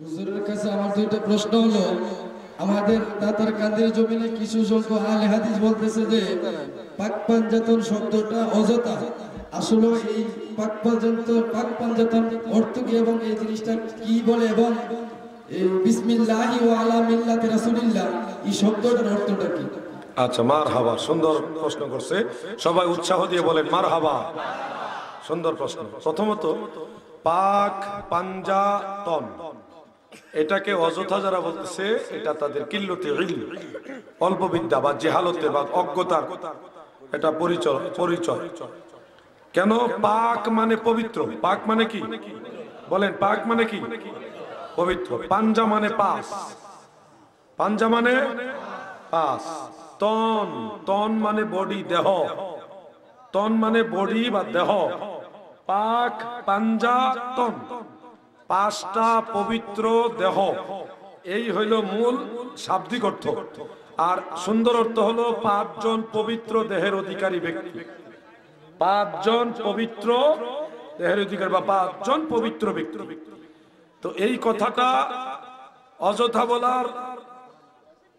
হুজুরের কাছে আমার দুইটা প্রশ্ন হলো, আমাদের দাতার কান্দের জমিনে কিছু সংখ্যক আলে হাদিস বলতেছে যে পাক পাঞ্জাতন শব্দটা অযথা। আসলে এই পাক পাঞ্জাতন পাক পাঞ্জাতন অর্থ কি এবং এই জিনিসটা কি বলে এবং বিসমিল্লাহি ওয়া আলা মিল্লাতি রাসূলিল্লাহ, এই শব্দটার অর্থটা কি? আচ্ছা মার হাবা সুন্দর প্রশ্ন করছে। সবাই উৎসাহ দিয়ে বলেন মার হাবা সুন্দর প্রশ্ন। প্রথমত, পাক পাঞ্জাতন। এটাকে অযথা যারা বলতেছে, এটা তাদের কিল্লতে অল্প বিদ্যা বা জেহালতে বা অজ্ঞতার এটা পরিচয় পরিচয়। কেন? পাক মানে পবিত্র। পাক মানে কি? বলেন, পাক মানে কি? পবিত্র। পাঞ্জা মানে পাস। পাঞ্জা মানে পাস। তন। তন মানে বডি, দেহ। তন মানে বডি বা দেহ। পাক, পাঞ্জা, তন। পাঁচটা পবিত্র দেহ। এই হইল মূল শাব্দিক অর্থ। আর সুন্দর অর্থ হলো পাঁচজন পবিত্র দেহের অধিকারী ব্যক্তি। পাঁচজন পবিত্র দেহের অধিকারী বা পাঁচজন পবিত্র ব্যক্তি। তো এই কথাটা অযথা বলার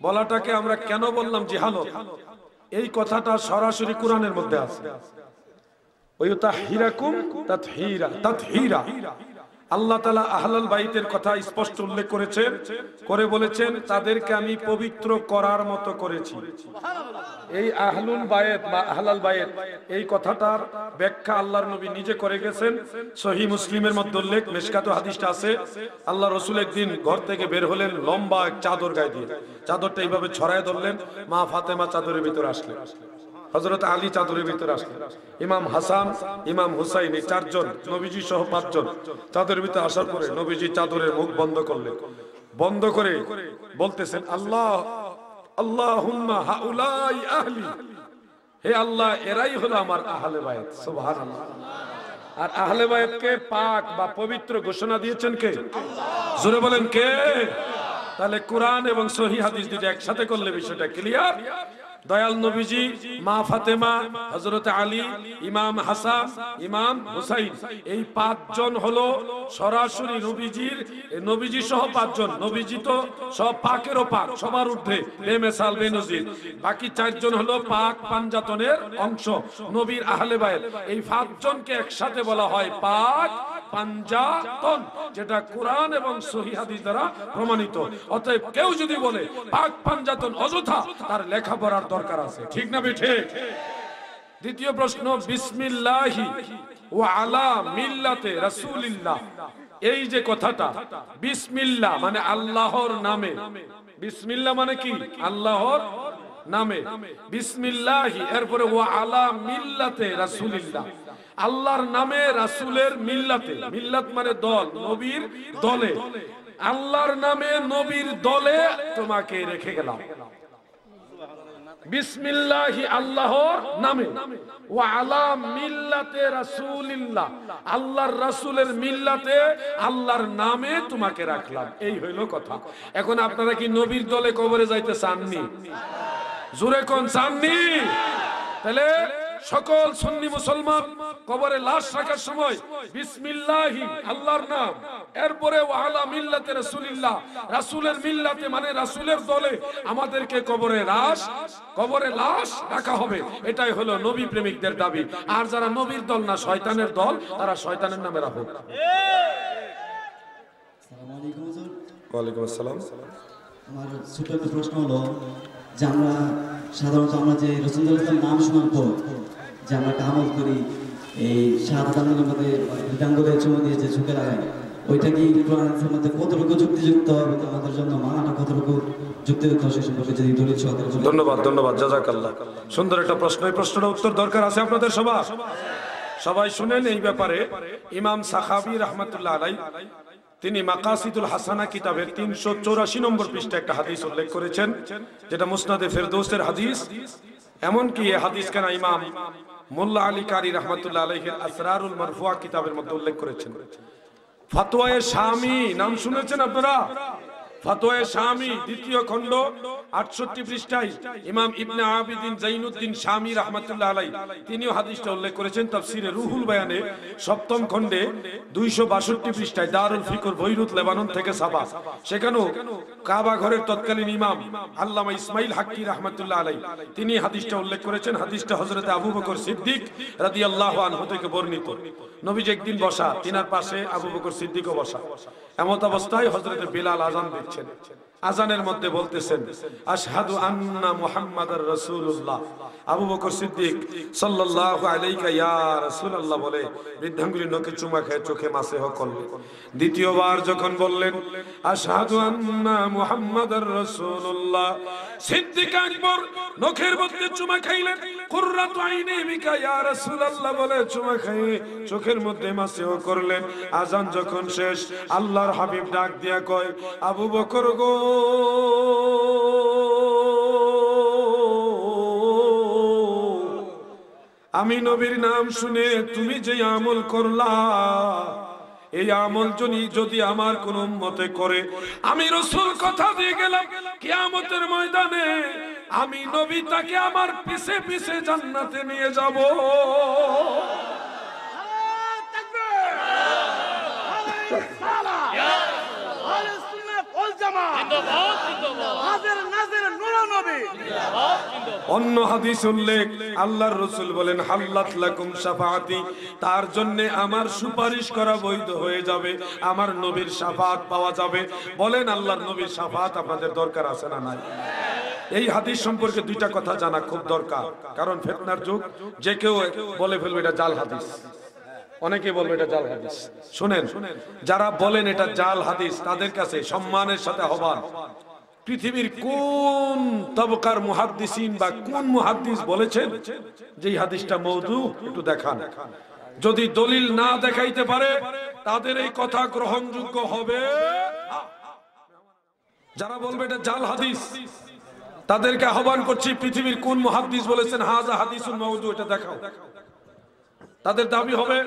বলাটাকে আমরা কেন বললাম জিহালত? এই কথাটা সরাসরি কোরআনের মধ্যে আছে। ওই তাহিরাকুম তাতহীরা তাতহীরা। আল্লাহ তাআলা আহলাল বাইতের কথা স্পষ্ট উল্লেখ করেছেন করে বলেছেন তাদেরকে আমি পবিত্র করার মতো করেছি। এই আহলুল বায়েত বা আহলাল বায়েত এই কথাটার ব্যাখ্যা আল্লাহর নবী নিজে করে গেছেন। সহি মুসলিমের মধ্যে উল্লেখ মেশকাত হাদিসটা আছে আল্লাহ রসুল একদিন ঘর থেকে বের হলেন লম্বা এক চাদর গায়ে দিয়ে। চাদরটা এইভাবে ছড়ায় ধরলেন মা ফাতেমা চাদরের ভিতরে আসলেন। হজরত আলী চাদরের ভিতরে আসলেন। ইমাম হাসান, ইমাম হুসাইন এই চারজন, নবীজি সহ পাঁচজন চাদরের ভিতরে আসার পরে নবীজি চাদরের মুখ বন্ধ করলেন। বন্ধ করে বলতেছেন, আল্লাহ, আল্লাহুম্মা হাউলাই আহলি। হে আল্লাহ, এরাই হলো আমার আহলে বায়াত সুবহানাল্লাহ। আর আহলে বায়াতকে পাক বা পবিত্র ঘোষণা দিয়েছেন কে? জোরে বলেন কে? তাহলে কোরআন এবং সহি হাদিস দুটো একসাথে করলে বিষয়টা ক্লিয়ার দয়াল নবীজি, মা ফাতেমা হজরত আলী, ইমাম হাসান, ইমাম হুসাইন, এই পাঁচজন হলো সরাসরি নবীজির নবীজি সহ পাঁচজন, নবীজি তো সব পাকেরও পাক সবার ঊর্ধ্বে বেমেসাল বেনজির বাকি চারজন হলো পাক পাঞ্জাতনের অংশ, নবীর আহলে বায়ের এই পাঁচজনকে একসাথে বলা হয় পাক পাঞ্জাতন, যেটা কোরআন এবং সহি দ্বারা প্রমাণিত। অতএব কেউ যদি বলে, পাক পাঞ্জাতন অযথা তার লেখাপড়ার দরকার আছে। ঠিক না বেঠে? দ্বিতীয় প্রশ্ন, বিসমিল্লাহি ও আলা মিল্লাতে রাসূলিল্লাহ এই যে কথাটা বিসমিল্লাহ মানে আল্লাহর নামে। বিসমিল্লাহ মানে কি? আল্লাহর নামে। বিসমিল্লাহি, এরপরে ও আলা মিল্লাতে রাসূলিল্লাহ। আল্লাহর নামে রাসূলের মিল্লাতে। মিল্লাত মানে দল, নবীর দলে। আল্লাহর নামে নবীর দলে তোমাকে রেখে গেলাম। বিসমিল্লাহি, আল্লাহর নামে। ওয়া আলা মিল্লাতে রাসূলিল্লাহ। আল্লাহর রাসূলের মিল্লাতে আল্লাহর নামে তোমাকে রাখলাম। এই হইল কথা। এখন আপনারা কি নবীর দলে কবরে যাইতে চাননি? জোরে কোন চাননি তাহলে সকল সুন্নি মুসলমান কবরে লাশ রাখার সময় বিসমিল্লাহি আল্লাহর নাম। এরপরে ওয়ালা মিল্লাতে রাসূলিল্লাহ। রাসূলের মিল্লাতে মানে রাসূলের দলে আমাদেরকে কবরে লাশ কবরে লাশ রাখা হবে। এটাই হলো নবী প্রেমিকদের দাবি। আর যারা নবীর দল না শয়তানের দল তারা শয়তানের নামে রাখুক। আসসালামু আলাইকুম হুজুর। ওয়ালাইকুম আসসালাম। আমার ছোট প্রশ্ন হলো যে আমরা সাধারণত আমরা যে রসুল্লাহ নাম শোনার পর যে আমরা একটা আমল করি, এই আন্দোলনের মধ্যে বৃদ্ধাঙ্গদের চুমো দিয়ে যে ঝুঁকে ওইটা কি মধ্যে কতটুকু যুক্তিযুক্ত আমাদের জন্য মানাটা কতটুকু যুক্তিযুক্ত ধন্যবাদ ধন্যবাদ, জাজাকাল্লাহ। সুন্দর একটা প্রশ্ন, এই উত্তর দরকার আছে আপনাদের সবার। সবাই শুনেন এই ব্যাপারে, ইমাম সাখাবি রহমতুল্লাহ তিনি মাকাসিদুল হাসানা কিতাবের তিনশো চৌরাশি নম্বর পৃষ্ঠা একটা হাদিস উল্লেখ করেছেন, যেটা মুসনাদে ফেরদৌসের হাদিস। এমনকি এ হাদিস কেন ইমাম মোল্লা আলী কারি রহমতুল্লাহ আলহের আসরারুল মারফুয়া কিতাবের মধ্যে উল্লেখ করেছেন। ফাতোয়ায় স্বামী, নাম শুনেছেন আপনারা? ফতোয়ায়ে শামি, দ্বিতীয় খণ্ড, আটষট্টি পৃষ্ঠায় ইমাম ইবনে আবিদিন জাইনুদ্দিন শামী রহমতুল্লাহ আলাই তিনিও হাদিসটা উল্লেখ করেছেন তাফসিরে রুহুল সপ্তম খণ্ডে, দুইশো বাষট্টি পৃষ্ঠায় দারুল ফিকর বৈরুত লেবানন থেকে সাবা। সেখানেও কাবা ঘরের তৎকালীন ইমাম আল্লামা ইসমাইল হাক্কি রহমতুল্লাহ আলাই তিনি হাদিসটা উল্লেখ করেছেন, হাদিসটা হজরতে আবু বকর সিদ্দিক রাদি আল্লাহ আনহু থেকে বর্ণিত। নবীজি একদিন বসা, তিনার পাশে আবু বকর সিদ্দিকও বসা। এমত অবস্থায় হজরতে বিলাল আজান ছেলে আজানের মধ্যে বলতেছেন, আশহাদু আন্না মুহাম্মাদার রাসূলুল্লাহ। আবু বকর সিদ্দিক সাল্লাল্লাহু আলাইকা ইয়া রাসূলুল্লাহ বলে, বৃদ্ধাঙ্গুলি নখে চুমা খেয়ে চোখে মাসেহ করলেন দ্বিতীয়বার যখন বললেন, আশহাদু আন্না মুহাম্মাদার রাসূলুল্লাহ। সিদ্দিক আকবর নখের মধ্যে চুমা খাইলেন, কুররাতু আইনি বিকা ইয়া রাসূলুল্লাহ। বলে চুমা খাইয়ে চোখের মধ্যে মাসেহ করলেন। আজান যখন শেষ, আল্লাহর হাবিব ডাক দিয়া কয়, আবু বকর গো আমি নবীর নাম শুনে তুমি যে আমল করলা, এই আমল যদি যদি আমার কোন মতে করে, আমি রসুল কথা দিয়ে গেলাম, কিয়ামতের ময়দানে আমি নবী তাকে আমার পিছে পিছে জান্নাতে নিয়ে যাব। অন্য হাদিস উল্লেখ আল্লাহর রসুল বলেন হাল্লাত লাকুম শাফাআতি। তার জন্য আমার সুপারিশ করা বৈধ হয়ে যাবে আমার নবীর শাফাত পাওয়া যাবে। বলেন আল্লাহর নবীর শাফাত আপনাদের দরকার আছে না নাই? এই হাদিস সম্পর্কে দুইটা কথা জানা খুব দরকার। কারণ ফেতনার যুগ যে কেউ বলে ফেলবে এটা জাল হাদিস। অনেকে বলবে এটা জাল হাদিস। শুনেন, যারা বলেন এটা জাল হাদিস, তাদের কাছে সম্মানের সাথে আহ্বান। পৃথিবীর কোন তবকার মুহাদ্দিসিন বা কোন মুহাদ্দিস বলেছেন যে হাদিসটা মৌজু? একটু দেখান। যদি দলিল না দেখাইতে পারে, তাদের এই কথা গ্রহণযোগ্য হবে। যারা বলবে এটা জাল হাদিস, তাদেরকে আহ্বান করছি, পৃথিবীর কোন মুহাদ্দিস বলেছেন হাজা হাদিসুল মৌজু এটা দেখাও। তাদের দাবি হবে,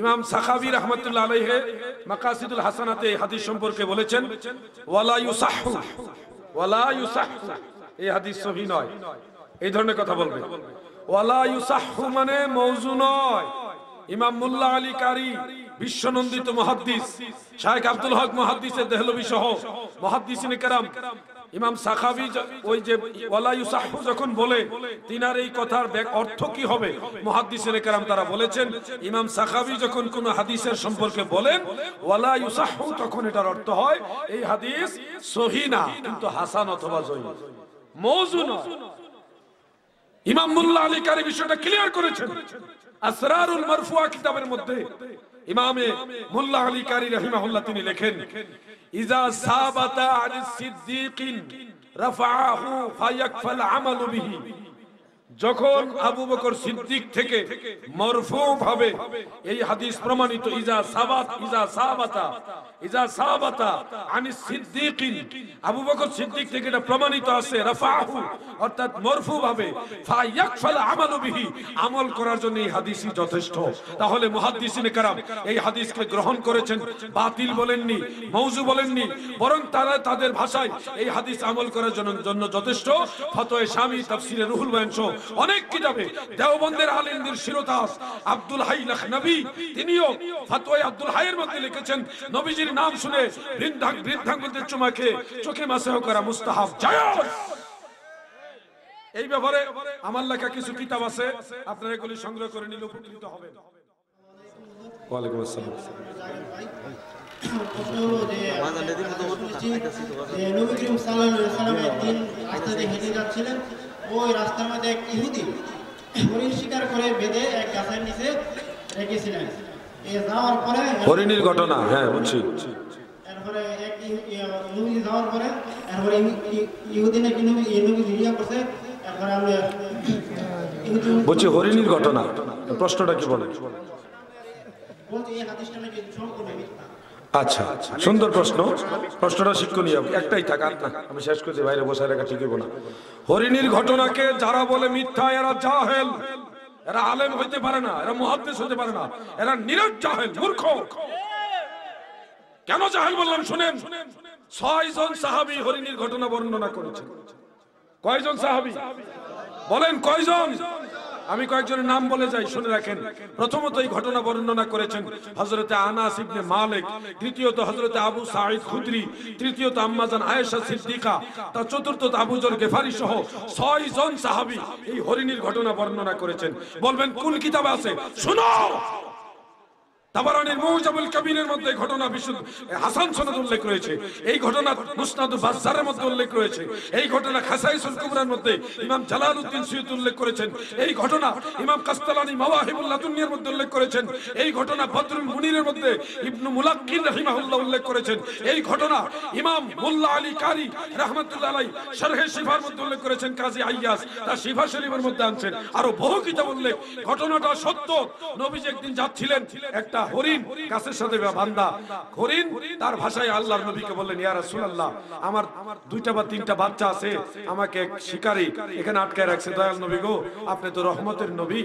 ইমাম সাখাবি রহমতুল্লাহ আলাইহে মাকাসিদুল হাসানাতে হাদিস সম্পর্কে বলেছেন, ওয়ালা ইউসাহু ওয়ালা ইউসাহু। এই হাদিস সহি নয়। এই ধরনের কথা বলবে। ওয়ালা ইউসাহু মানে মওযু নয়। ইমাম মুল্লা আলী কারি, বিশ্বনন্দিত মহাদ্দিস, শায়েখ আব্দুল হক মুহাদ্দিসের দেহলবি সহ মুহাদ্দিসিনে কেরাম ইমাম সাখাবি ওই যে ওয়ালা ইউসাহু যখন বলে, তিনার এই কথার অর্থ কি হবে? মুহাদ্দিসিনে কেরাম তারা বলেছেন, ইমাম সাখাবি যখন কোন হাদিসের সম্পর্কে বলেন, ওয়ালা ইউসাহু তখন এটার অর্থ হয়, এই হাদিস সহি না, কিন্তু হাসান অথবা জয়ী। নয়। ইমাম মুল্লা আলী কারি বিষয়টা ক্লিয়ার করেছেন। আসরারুল মারফুয়া কিতাবের মধ্যে ইমামে মুল্লা আলী কারি রাহিমাহুল্লাহ তিনি লেখেন ইজা সাবাতা আনিস সিদ্দিকিন রাফাআহু ফায়াকফাল আমালু বিহি যখন আবু বকর সিদ্দিক থেকে মরফু ভাবে এই হাদিস প্রমাণিত, ইজা সাবাত, ইজা সাবাতা ইজা সাবাতা আনি সিদ্দিকিন। আবু বকর সিদ্দিক থেকে এটা প্রমাণিত আছে, রাফাহু অর্থাৎ মরফু ভাবে ফায়াকফাল আমালু বিহি আমল করার জন্য এই হাদিসই যথেষ্ট। তাহলে মুহাদ্দিসিনে কারাম এই হাদিসকে গ্রহণ করেছেন, বাতিল বলেননি মৌজু বলেননি, বরং তারা তাদের ভাষায় এই হাদিস আমল করার জন্য যথেষ্ট। ফতোয়ে স্বামী তাফসিরে রুহুল বয়ান অনেক কিতাবে দেওবন্দের আলিমদের শিরোতাস আব্দুল হাই লখনবী তিনিও ফতোয়ে আব্দুল হাইয়ের মধ্যে লিখেছেন নবীজির নাম শুনে বৃদ্ধা বৃদ্ধাঙ্গদের চুমাকে চোখে মাসেহ করা মুস্তাহাব। জায়েজ এই ব্যাপারে আমার লেখা কিছু কিতাব আছে আপনারা এগুলি সংগ্রহ করে নিলে উপকৃত হবেন। ওয়ালাইকুম আসসালাম। নবী করিম সাল্লাল্লাহু আলাইহি সাল্লাম একদিন রাস্তা দিয়ে হেঁটে যাচ্ছিলেন। ওই রাস্তার মধ্যে এক ইহুদি হরিণ শিকার করে বেঁধে এক গাছের নিচে রেখেছিলেন। এ যাওয়ার পরে হরিণীর ঘটনা হ্যাঁ বুঝছি এক যাওয়ার পরে ইহুদি নাকি জিজ্ঞাসা করছে। আমরা বলছি হরিণীর ঘটনা। প্রশ্নটা কি বলে বলছে এই হাদিসটা নাকি সম্পূর্ণ মিথ্যা আচ্ছা সুন্দর প্রশ্ন। প্রশ্নটা শিক্ষণীয়। একটাই থাক, আর না আমি শেষ করছি, বাইরে বসে রাখা ঠিক হইব না। হরিণীর ঘটনাকে যারা বলে মিথ্যা, এরা জাহেল। এরা আলেম হইতে পারে না, এরা মুহাদ্দিস হইতে পারে না। এরা নিরজ জাহেল, মূর্খ। কেন জাহেল বললাম, শুনেন। ছয় জন সাহাবি হরিণীর ঘটনা বর্ণনা করেছে কয়জন সাহাবি? বলেন, কয়জন? আমি কয়েকজনের নাম বলে যাই, শুনে রাখেন। প্রথমত এই ঘটনা বর্ণনা করেছেন হজরতে আনাস ইবনে মালিক তৃতীয়ত হজরতে আবু সাঈদ খুদরি, তৃতীয়ত আম্মাজান আয়েশা সিদ্দিকা তার চতুর্থত আবু জর গেফারি সহ ছয় জন সাহাবি এই হরিণীর ঘটনা বর্ণনা করেছেন। বলবেন কোন কিতাবে আছে? শুনো! তাবারানির মুজাবুল কাবিরের মধ্যে ঘটনা বিশুদ্ধ হাসান সনদ উল্লেখ রয়েছে। এই ঘটনা মুসনাদ বাজ্জারের মধ্যে উল্লেখ রয়েছে। এই ঘটনা খাসাইসুল কুবরার মধ্যে ইমাম জালালউদ্দিন সুয়ুত উল্লেখ করেছেন। এই ঘটনা ইমাম কাস্তালানি মাওয়াহিবুল্লাহ দুনিয়ার মধ্যে উল্লেখ করেছেন। এই ঘটনা বদরুল মুনিরের মধ্যে ইবনু মুলাক্কিন রাহিমাহুল্লাহ উল্লেখ করেছেন। এই ঘটনা ইমাম মোল্লা আলী কারি রাহমাতুল্লাহ আলাই শরহে শিফার মধ্যে উল্লেখ করেছেন। কাজী আইয়াস তার শিফা শরীফের মধ্যে আনছেন। আরও বহু কিতাব উল্লেখ। ঘটনাটা সত্য। নবীজি একদিন যাচ্ছিলেন একটা হরিণ গাছের সাথে বান্দা। হরিণ, তার ভাষায় আল্লাহর নবীকে বললেন, ইয়া রাসূলুল্লাহ, আমার দুইটা বা তিনটা বাচ্চা আছে, আমাকে এক শিকারী এখানে আটকায় রাখছে। দয়াল নবী গো, আপনি তো রহমতের নবী।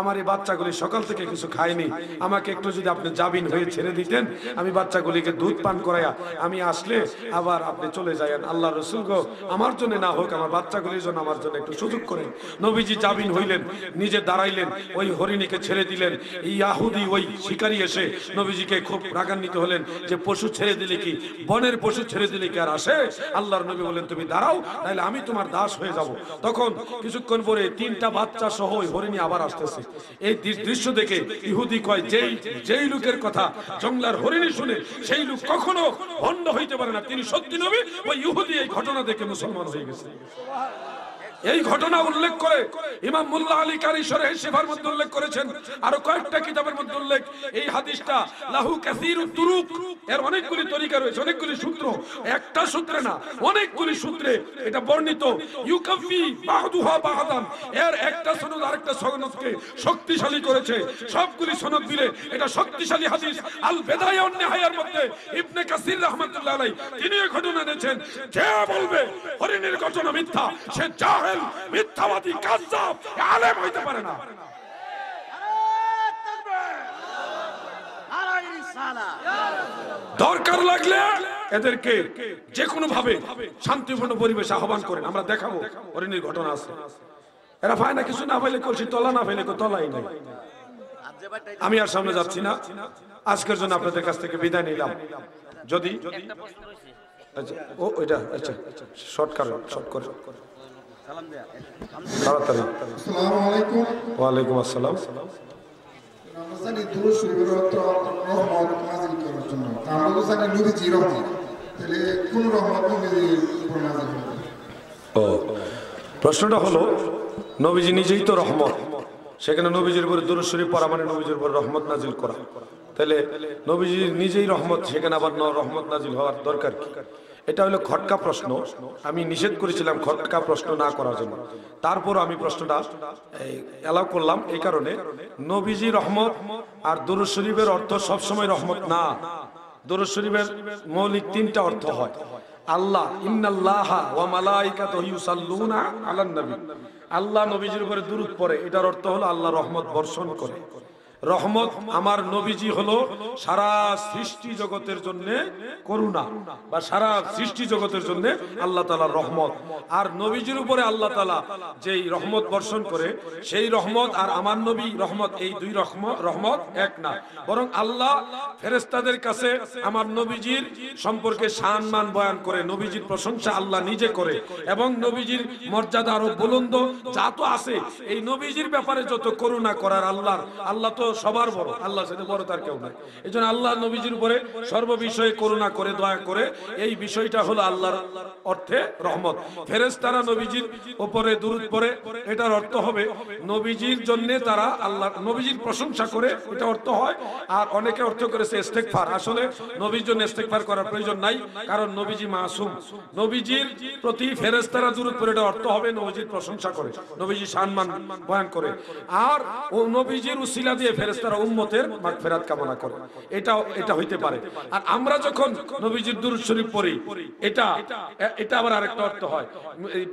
আমার এই বাচ্চাগুলি সকাল থেকে কিছু খায়নি। আমাকে একটু যদি আপনি জাবিন হয়ে ছেড়ে দিতেন, আমি বাচ্চাগুলিকে দুধ পান করাইয়া আমি আসলে আবার আপনি চলে যায়েন আল্লাহ রসুল গো, আমার জন্য না হোক, আমার বাচ্চাগুলির জন্য আমার জন্য একটু সুযোগ করেন। নবীজি জাবিন হইলেন, নিজে দাঁড়াইলেন, ওই হরিণীকে ছেড়ে দিলেন। ইয়াহুদি ওই শিকারী এসে নবীজিকে খুব রাগান্বিত হলেন যে পশু ছেড়ে দিলে কি? বনের পশু ছেড়ে দিলে কি আর আসে? আল্লাহর নবী বলেন তুমি দাঁড়াও তাহলে আমি তোমার দাস হয়ে যাব। তখন কিছুক্ষণ পরে তিনটা বাচ্চা সহ হরিণী আবার আসতেছে। এই দৃশ্য দেখে ইহুদি কয়, যেই যেই লোকের কথা জংলার হরিণী শুনে, সেই লোক কখনো ভণ্ড হইতে পারে না। তিনি সত্যি নবী, ওই ইহুদি এই ঘটনা দেখে মুসলমান হয়ে গেছে। এই ঘটনা উল্লেখ করে ইমাম মুল্লা আলী কারি সরে শিফার মধ্যে উল্লেখ করেছেন। আরও কয়েকটা কিতাবের মধ্যে উল্লেখ। এই হাদিসটা লাহু কাসির তুরুক। এর অনেকগুলি তরিকা রয়েছে, অনেকগুলি সূত্র। একটা সূত্রে না, অনেকগুলি সূত্রে এটা বর্ণিত। ইউকাফি এর একটা সনদ আরেকটা সনদকে শক্তিশালী করেছে। সবগুলি সনদ মিলে এটা শক্তিশালী হাদিস। আল বেদায়া মধ্যে ইবনে কাসির আলাইহি, তিনি ঘটনা এনেছেন। যে বলবে হরিণের ঘটনা মিথ্যা। সে মিথ্যাবাদী কাজ্জাব আলেম হইতে পারে না। দরকার লাগলে এদেরকে যে কোনো ভাবে শান্তিপূর্ণ পরিবেশ আহ্বান করেন আমরা দেখাবো হরিণের ঘটনা আছে। এরা পায় না কিছু না পাইলে করছি তলা না পাইলে তলাই নাই। আমি আর সামনে যাচ্ছি না। আজকের জন্য আপনাদের কাছ থেকে বিদায় নিলাম। যদি আচ্ছা, ও ওইটা আচ্ছা শর্ট করো শর্ট করো। তাড়াতাড়ি। ওয়ালাইকুম আসসালাম। জানি দুরূদ শরীফের অর্থ রহমত নাজিল করার জন্য। আমরা তো জানি নবীজি রহমত। তাহলে কোন রহমত নবীজির উপর নাজিল ও প্রশ্নটা হলো নবীজি নিজেই তো রহমত। সেখানে নবীজির উপরে দুরূদ শরীফ পড়া মানে নবীজির উপর রহমত নাজিল করা। তাহলে নবীজি নিজেই রহমত সেখানে আবার রহমত নাজিল হওয়ার দরকার কি? এটা হলো খটকা প্রশ্ন। আমি নিষেধ করেছিলাম খটকা প্রশ্ন না করার জন্য। তারপর আমি প্রশ্নটা এলাও করলাম এই কারণে। নবীজি রহমত আর দুরূদ শরীফের অর্থ সবসময় রহমত না। দুরূদ শরীফের মৌলিক তিনটা অর্থ হয়। আল্লাহ ওয়া আল্লাহ নবীজির উপরে দুরূদ পড়ে। এটার অর্থ হলো আল্লাহ রহমত বর্ষণ করে। রহমত আমার নবীজি হলো সারা সৃষ্টি জগতের জন্য করুণা বা সারা সৃষ্টি জগতের জন্য আল্লাহ তাআলার রহমত। আর নবীজির উপরে আল্লাহ তাআলা যেই রহমত বর্ষণ করে, সেই রহমত আর আমার নবী রহমত এই দুই রহমত এক না। বরং আল্লাহ ফেরেশতাদের কাছে আমার নবীজির সম্পর্কে সম্মান বয়ান করে, নবীজির প্রশংসা আল্লাহ নিজে করে এবং নবীজির মর্যাদা আরও বুলন্দ যা তো আছে, এই নবীজির ব্যাপারে যত করুণা করার আল্লাহর, আল্লাহ তো সবার বড়। আল্লাহ বড় তার কেউ নাই। এই জন্য আল্লাহ নবীজির উপরে সর্ববিষয়ে করুণা করে, দয়া করে এই বিষয়টা হলো আল্লাহর অর্থে রহমত। ফেরেশতারা নবীজির উপরে দুরুদ পড়ে, এটার অর্থ হবে নবীজির জন্য তারা আল্লাহ নবীজির প্রশংসা করে এটা অর্থ হয়। আর অনেকে অর্থ করেছে ইস্তেগফার। আসলে নবীর জন্য ইস্তেগফার করার প্রয়োজন নাই, কারণ নবীজি মাসুম। নবীজির প্রতি ফেরেশতারা দুরুদ পড়ে, এটা অর্থ হবে নবীজির প্রশংসা করে নবীজি সম্মান বয়ান করে। আর ও নবীজির উসিলা দিয়ে ফেরেশতারা উম্মতের মাগফিরাত কামনা করে। এটা এটা হইতে পারে। আর আমরা যখন নবীজির দুরূদ শরীফ পড়ি, এটা এটা আবার আরেকটা অর্থ হয়।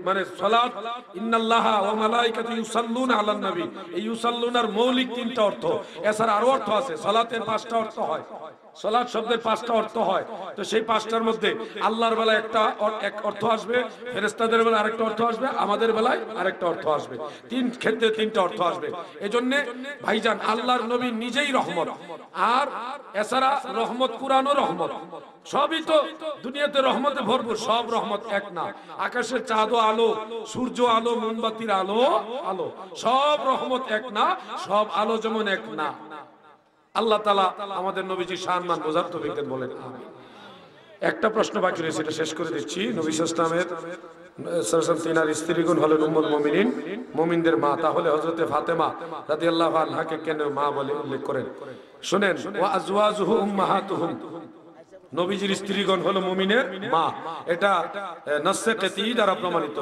মানে সালাত, ইন্নাল্লাহা ওয়া মালাইকাতু ইউসাল্লুনা আলান নবী। এই ইউসাল্লুনার মৌলিক তিনটা অর্থ। এছাড়া আরও অর্থ আছে। সালাতের পাঁচটা অর্থ হয়। সলাৎ শব্দের পাঁচটা অর্থ হয়। তো সেই পাঁচটার মধ্যে আল্লাহর বেলায় একটা এক অর্থ আসবে ফেরেস্তাদের বেলায় আরেকটা অর্থ আসবে, আমাদের বেলায় আরেকটা অর্থ আসবে। তিন ক্ষেত্রে তিনটা অর্থ আসবে। এজন্য ভাইজান, আল্লাহর নবী নিজেই রহমত। আর এছাড়া রহমত কুরআনও রহমত। সবই তো দুনিয়াতে রহমতে ভরপুর, সব রহমত এক না। আকাশের চাঁদ আলো, সূর্য আলো, মোমবাতির আলো আলো। সব রহমত এক না, সব আলো যেমন এক না। আল্লাহ তালা আমাদের নবীজি সম্মান বোঝার তো বিজ্ঞান বলেন একটা প্রশ্ন বাকি রয়েছে, এটা শেষ করে দিচ্ছি। নবী ইসলামের স্ত্রীগুণ হলেন মা, তাহলে ফাতেমা কেন মা বলে উল্লেখ করেন? নবীজির স্ত্রীগণ হলো মুমিনের মা। এটা প্রমাণিত।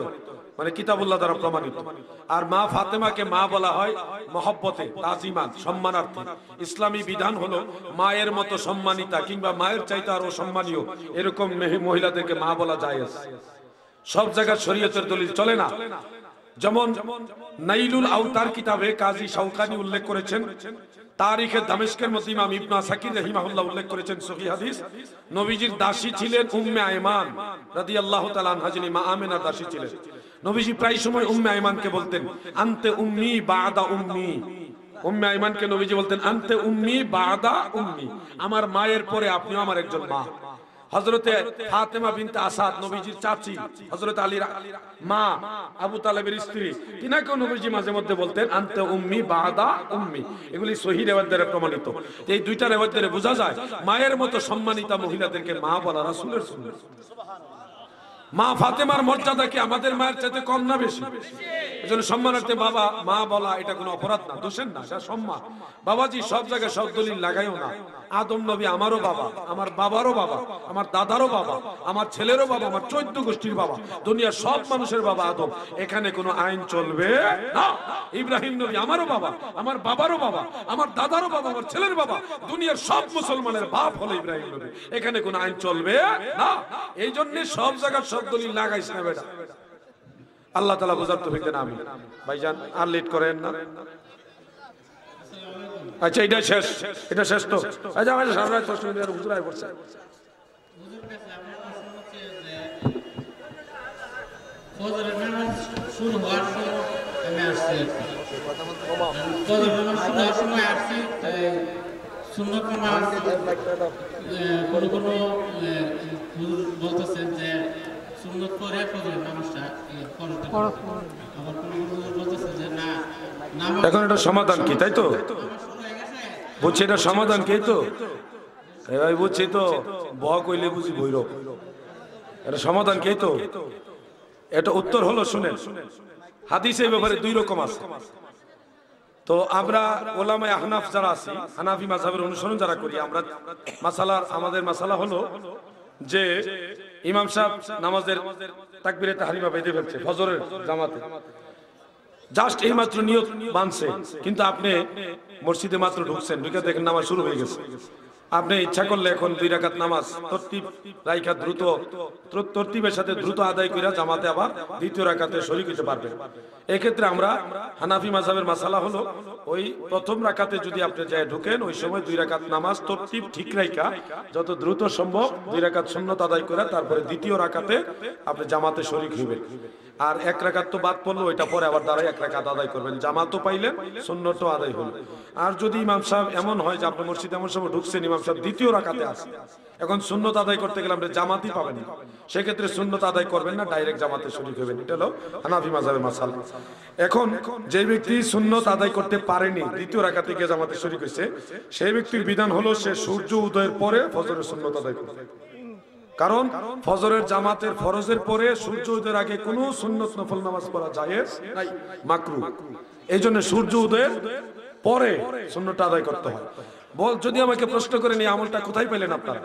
মানে কিতাবুল্লাহ দ্বারা প্রমাণিত। আর মা ফাতেমাকে মা বলা হয় মহব্বতে, তাজিমান, সম্মানার্থে। ইসলামী বিধান হলো মায়ের মতো সম্মানিতা কিংবা মায়ের চাইতে আরও সম্মানীয়। এরকম মেহে- মহিলাদেরকে মা বলা যায় সব জায়গায় শরীয়তের দলিল চলে না। যেমন নাইলুল আউতার কিতাবে কাজী শাওকানি উল্লেখ করেছেন, তারিখে দামেস্কের মধ্যে ইমাম ইবনা সাকির রহিমাহুল্লাহ উল্লেখ করেছেন সহি হাদিস, নবীজির দাসী ছিলেন উম্মে আয়মান রাদিয়াল্লাহু তাআলা আনহা, যিনি মা আমেনার দাসী ছিলেন। নবীজি প্রায় সময় উম্মে আয়মানকে বলতেন, আনতে উম্মি বাদা উম্মি। উম্মে আইমানকে নবীজি বলতেন, আনতে উম্মি বাদা উম্মি। আমার মায়ের পরে আপনিও আমার একজন মা। হযরতে ফাতেমা বিনতে আসাদ নবীজির চাচি, হযরত আলীর মা, আবু তালেবের স্ত্রী নবীজি মাঝে মধ্যে বলতেন, আনতে উম্মি বাদা উম্মি। এগুলি সহি রেওয়াত দ্বারা প্রমাণিত। এই দুইটা রেওয়াত দ্বারা বোঝা যায়, মায়ের মতো সম্মানিতা মহিলাদেরকে মা বলা রাসূলের সুন্নাত। মা ফাতেমার মর্যাদা কি আমাদের মায়ের চাইতে কম না বেশি? এজন্য সম্মানার্থে বাবা, মা বলা এটা কোনো অপরাধ না, দোষের না, এটা সম্মান। বাবাজি, সব জায়গায় সব দলিল লাগাইও না। আদম নবী আমারও বাবা, আমার বাবারও বাবা, আমার দাদারও বাবা, আমার ছেলেরও বাবা, আমার চৈদ্য গোষ্ঠীর বাবা। দুনিয়ার সব মানুষের বাবা আদম। এখানে কোনো আইন চলবে না। ইব্রাহিম নবী আমারও বাবা, আমার বাবারও বাবা, আমার দাদারও বাবা, আমার ছেলের বাবা। দুনিয়ার সব মুসলমানের বাপ হলো ইব্রাহিম নবী। এখানে কোনো আইন চলবে না। এই জন্য সব জায়গার সব দলিল লাগাইস না বেটা। আল্লাহ তালা বোঝার তো দেন আমি ভাইজান আর লেট করেন না। আচ্ছা এটা শেষ। এটা শেষ তো? আচ্ছা হুজুর পড়ছে। বলতেছেন যে সুন্নত করে। আবার বলতেছে যে না এখন এটা সমাধান কি তাই তো? বুঝছি এটা সমাধান কি তো? ভাই বুঝছি তো ব কইলে বুঝি ভৈরব। এটা সমাধান কি তো? এটা উত্তর হলো শুনেন। হাদিসে এই ব্যাপারে দুই রকম আছে। তো আমরা ওলামায় আহনাফ যারা আছি হানাফি মাযহাবের অনুসরণ যারা করি আমরা মাসালার আমাদের মাসালা হলো যে ইমাম সাহেব নামাজের তাকবীরে তাহরিমা বেঁধে ফেলছে, ফজরের জামাতে। জাস্ট এই মাত্র নিয়ত বানছে, কিন্তু আপনি মসজিদে মাত্র ঢুকছেন, ঢুকে দেখেন নামাজ শুরু হয়ে গেছে। আপনি ইচ্ছা করলে এখন দুই রাকাত নামাজ, তরতিব রাইখা দ্রুত, তর- তরতিবের সাথে দ্রুত আদায় কইরা জামাতে আবার দ্বিতীয় রাকাতে শরীক হতে পারবেন। এক্ষেত্রে আমরা হানাফি মাযহাবের মাসালা হলো ওই প্রথম রাকাতে যদি আপনি যায় ঢুকেন, ওই সময় দুই রাকাত নামাজ তরতিব ঠিক রাইখা। যত দ্রুত সম্ভব দুই রাকাত সুন্নত আদায় করে তারপরে দ্বিতীয় রাকাতে আপনি জামাতে শরীক হইবেন। আর এক রাকাত তো বাদ পড়ল, ওইটা পরে আবার দাঁড়ায় এক রাকাত আদায় করবেন। জামাতও পাইলেন সুন্নতও আদায় হলো আর যদি ইমাম সাহেব এমন হয় যে আপনি মসজিদ এমন সময় ঢুকছেন, ইমাম সাহেব দ্বিতীয় রাকাতে আছে এখন সুন্নত আদায় করতে গেলে আপনি জামাতই পাবেন সেক্ষেত্রে সুন্নত আদায় করবেন না, ডাইরেক্ট জামাতে শরিক হবেন এটা হলো হানাফি মাযহাবের মাসাল। এখন যে ব্যক্তি সুন্নত আদায় করতে পারেনি, দ্বিতীয় রাখাতে গিয়ে জামাতে শুরু হয়েছে। সেই ব্যক্তির বিধান হলো সে সূর্য উদয়ের পরে ফজরের সুন্নত আদায় করবে। কারণ ফজরের জামাতের ফরজের পরে সূর্য উদয়ের আগে কোন সুন্নত নফল নামাজ পড়া যায় মাকরু। এই জন্য সূর্য উদয়ের পরে শূন্যটা আদায় করতে হয়। বল, যদি আমাকে প্রশ্ন করেন এই আমলটা কোথায় পেলেন আপনারা?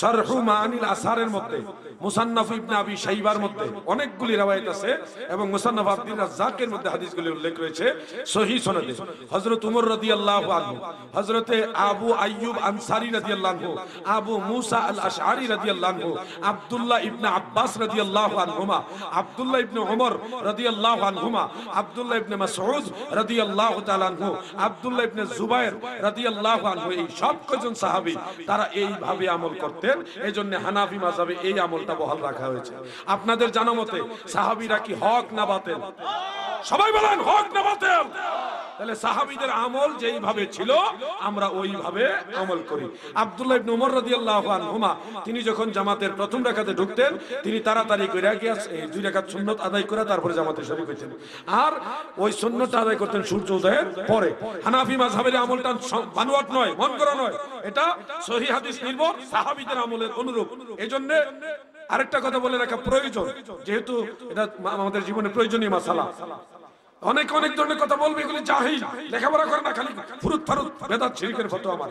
শারহু মাআনিল আসারের মধ্যে, মুসান্নাফ ইবনে আবি শাইবার মধ্যে অনেকগুলি রওয়ায়াত আছে এবং মুসান্নাফ আব্দুর রাজ্জাকের মধ্যে হাদিসগুলি উল্লেখ রয়েছে সহিহ সনদে। হযরত উমর রাদিয়াল্লাহু আনহু, হযরতে আবু আইয়ুব আনসারী রাদিয়াল্লাহু আনহু, আবু মুসা আল আশআরী রাদিয়াল্লাহু আনহু, আব্দুল্লাহ ইবনে আব্বাস রাদিয়াল্লাহু আনহুমা, আব্দুল্লাহ ইবনে ওমর রাদিয়াল্লাহু আনহুমা, আব্দুল্লাহ ইবনে মাসউদ রাদিয়াল্লাহু তাআলা আনহু, আব্দুল্লাহ ইবনে জুবায়ের রাদিয়াল্লাহু আনহুমা এই সব কজন সাহাবি তারা এইভাবে আমল করতেন। এই জন্য হানাফি মাযহাবে এই আমলটা বহাল রাখা হয়েছে। আপনাদের জানা মতে সাহাবীরা কি হক না বাতেন সবাই বলেন হক না বাতেল? তাহলে সাহাবীদের আমল যেইভাবে ছিল, আমরা ওইভাবে আমল করি। আব্দুল্লাহ ইবনে উমর রাদিয়াল্লাহু আনহুমা, তিনি যখন জামাতের প্রথম রাকাতে ঢুকতেন, তিনি তাড়াতাড়ি গিয়ে এই দুই রাকাত সুন্নত আদায় করে তারপরে জামাতে শরীক হইতেন। আর ওই সুন্নতটা আদায় করতেন সূর্য উদয়ের পরে। হানাফি মাযহাবের আমলটা বানোয়াট নয়, মন করা নয়। এটা সহিহ হাদিস নির্ভর সাহাবীদের আমলের অনুরূপ। এজন্য আরেকটা কথা বলে রাখা প্রয়োজন, যেহেতু এটা আমাদের জীবনে প্রয়োজনীয় মাসালা। অনেক অনেক ধরনের কথা বলবে, এগুলি জাহিল। লেখাপড়া করে না, খালি ফুরুত ফারুত, বেদাত শিরিকের ফটো আমার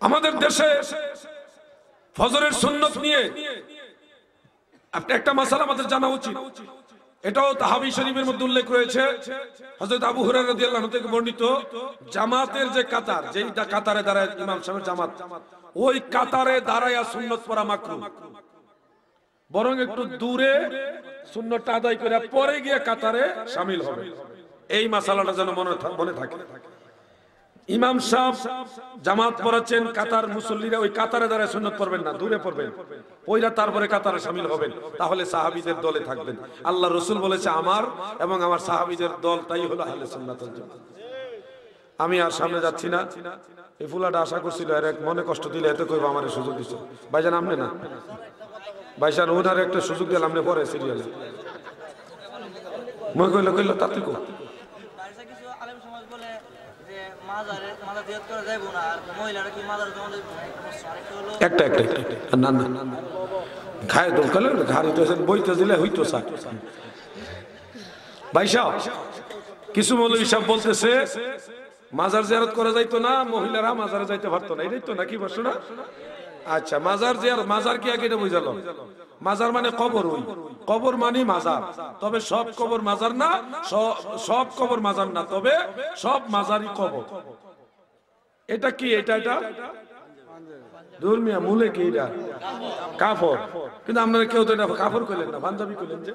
আমাদের দেশে ফজরের সুন্নত নিয়ে একটা মাসালা আমাদের জানা উচিত। এটাও তাহাবি শরীফের মধ্যে উল্লেখ রয়েছে। হযরত আবু হুরায়রা রাদিয়াল্লাহু থেকে বর্ণিত, জামাতের যে কাতার, যেইটা কাতারে দাঁড়ায় ইমাম সাহেবের জামাত, ওই কাতারে দাঁড়ায়া সুন্নত পড়া মাকরু বরং একটু দূরে সুন্নতটা আদায় করে পরে গিয়ে কাতারে শামিল হবে। এই মাসালাটা যেন মনে মনে থাকে। ইমাম সাহেব জামাত পড়াচ্ছেন কাতার মুসল্লিরা ওই কাতারে দাঁড়ায় সুন্নত পড়বেন না দূরে পড়বেন। পয়লা তারপরে কাতারে সামিল হবেন। তাহলে সাহাবীদের দলে থাকবেন। আল্লাহ রসুল বলেছে আমার এবং আমার সাহাবীদের দল তাই হলো আহলে সুন্নাতুল জামাত। আমি আর সামনে যাচ্ছি না। এই ফুলাটা আশা করছিল এর এক মনে কষ্ট দিলে এত কইব আমার সুযোগ দিচ্ছে ভাইজান আমনে না? ভাইজান ওনার একটা সুযোগ দিলাম না পরে সিরিয়ালে মই কইলো কইলো তাতে কো। কিছু একটা একটা। না না খায় তো কলে ঘাড়ি তো বইতে দিলে হইতো ভাই সাহেব কিছু মৌলবী সাহেব বলতেছে মাজার জিয়ারত করা যাইতো না মহিলারা মাজারে যাইতে পারতো না। এটাই তো নাকি বসো না? আচ্ছা মাজার জিয়ার মাজার কি আগে এটা বুঝালো মাজার মানে কবর ওই। কবর মানে মাজার। তবে সব কবর মাজার না সব কবর মাজার না, তবে সব মাজারই কবর। এটা কি, এটা এটা? ধর্মিয়া মূলে কি এটা? কাফর। কিন্তু আপনারা কেউ তো এটা কাফর কইলেন না, পাঞ্জাবি কইলেন যে।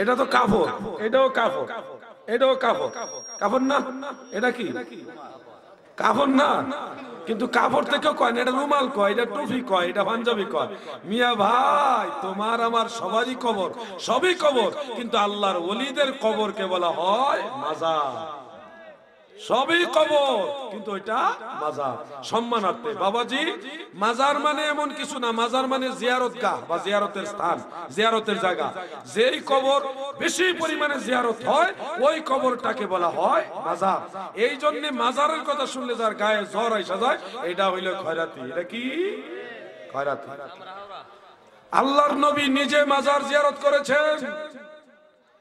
এটা তো কাফর, এটাও কাফর এটাও কাফর। কাফর না? এটা কি? কাফর না। কিন্তু কাপড় থেকেও কয় না, এটা রুমাল কয়, এটা টুপি কয়, এটা পাঞ্জাবি কয়। মিয়া ভাই, তোমার আমার সবারই কবর, সবই কবর। কিন্তু আল্লাহর ওলিদের কবরকে বলা হয় মাজার। সবই কবর, কিন্তু এটা মাজার। সম্মানার্থে, বাবাজি, মাজার মানে এমন কিছু না, মাজার মানে জিয়ারত গাহ বা জিয়ারতের স্থান, জিয়ারতের জায়গা। যেই কবর বেশি পরিমাণে জিয়ারত হয়, ওই কবরটাকে বলা হয় মাজার। এই জন্য মাজারের কথা শুনলে যার গায়ে জ্বর আইসা যায়, এটা হইল খয়রাতি। এটা কি? খয়রাতি। আল্লাহর নবী নিজে মাজার জিয়ারত করেছেন।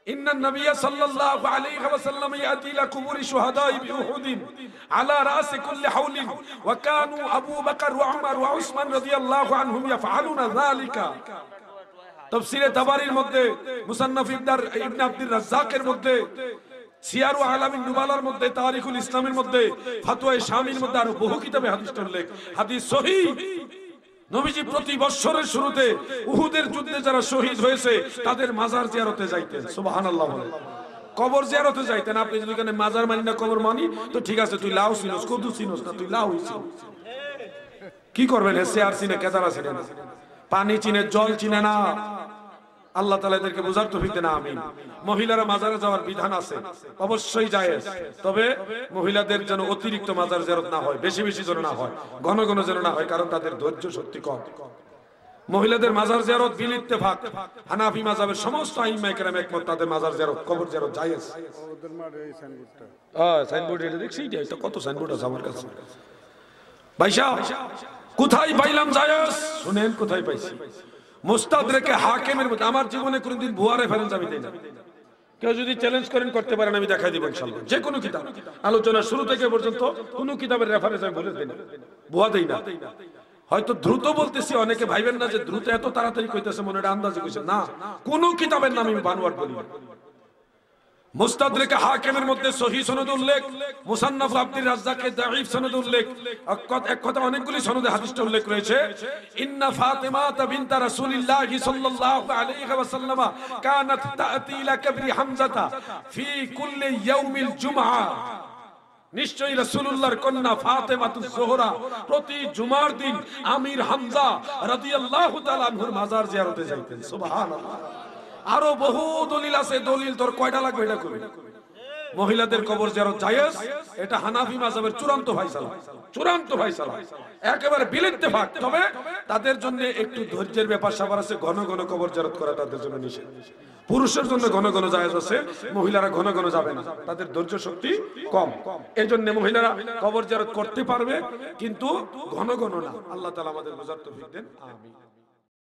إن النبي صلى الله عليه وسلم يأتي إلى قبور شهداء بأحد على رأس كل حول وكانوا أبو بكر وعمر وعثمان رضي الله عنهم يفعلون ذلك তফসিরে তাবারির মধ্যে মুসান্নাফ ইবদার ইবনে আব্দুর রাজ্জাকের মধ্যে সিয়ারু আলামিন নুবালার মধ্যে তারিখুল ইসলামের মধ্যে ফাতোয়ায়ে শামির মধ্যে আরো বহু কিতাবে হাদিসটা উল্লেখ হাদিস সহিহ নবীজি প্রতি বৎসরের শুরুতে উহুদের যুদ্ধে যারা শহীদ হয়েছে, তাদের মাজার জিয়ারতে যাইতেন। সুবহানাল্লাহ বলে কবর জিয়ারতে যাইতেন। আপনি যদি এখানে মাজার মানি না, কবর মানি, তো ঠিক আছে, তুই লাউ চিনোস কদু চিনোস না, তুই লাউ কি করবেন? সে আর চিনে, কেদারা চিনে না পানি চিনে, জল চিনে না। আল্লাহ তালা এদেরকে বোঝার তো না আমিন। মহিলারা মাজারে যাওয়ার বিধান আছে, অবশ্যই যায় তবে মহিলাদের যেন অতিরিক্ত মাজার জেরত না হয়, বেশি বেশি যেন না হয়, ঘন ঘন যেন না হয়, কারণ তাদের ধৈর্য শক্তি কম। মহিলাদের মাজার জিয়ারত বিল ইত্তেফাক। হানাফি মাযহাবের সমস্ত আইম্মা কেরাম একমত, তাদের মাজার জিয়ারত, কবর জিয়ারত জায়েজ। হ্যাঁ সাইনবোর্ড এটা দেখছি, এটা কত সাইনবোর্ড আছে আমার কাছে। ভাইসা, কোথায় পাইলাম জায়েজ? শুনেন, কোথায় পাইছি? মুস্তাদরেকে হাকিমের মধ্যে আমার জীবনে কোনোদিন ভুয়া রেফারেন্স আমি দেই না। কেউ যদি চ্যালেঞ্জ করেন, করতে পারেন, আমি দেখাই দিব ইনশাআল্লাহ। যে কোনো কিতাব। আলোচনা শুরু থেকে পর্যন্ত কোনো কিতাবের রেফারেন্স আমি বলে দিই না। ভুয়া দেই না। হয়তো দ্রুত বলতেছি, অনেকে ভাইবেন না যে দ্রুত এত তাড়াতাড়ি কইতেছে মনে আন্দাজে কইছে। না, কোন কিতাবের নাম আমি বানোয়াট বলি না। নিশ্চয়ই রাসূলুল্লাহর কন্যা জোহরা প্রতি জুমার দিন আমির হামজা রাদিয়াল্লাহু আনহুর মাজার জিয়ারতে যাইতেন। আরও বহু দলিল আছে, দলিল তোর কয়টা লাগবে এটা কবি? মহিলাদের কবর জিয়ারত জায়েজ, এটা হানাফি মাযহাবের চূড়ান্ত ফায়সালা। চূড়ান্ত ফায়সালা। একেবারে বিলিতে ভাগ তবে তাদের জন্য একটু ধৈর্যের ব্যাপার স্যাপার আছে, ঘন ঘন কবর জিয়ারত করা তাদের জন্য নিষেধ। পুরুষের জন্য ঘন ঘন জায়েজ আছে, মহিলারা ঘন ঘন যাবে না। তাদের ধৈর্য শক্তি কম। এই জন্য মহিলারা কবর জিয়ারত করতে পারবে, কিন্তু ঘন ঘন না। আল্লাহ তালা আমাদের বোঝার তৌফিক দেন। আমিন।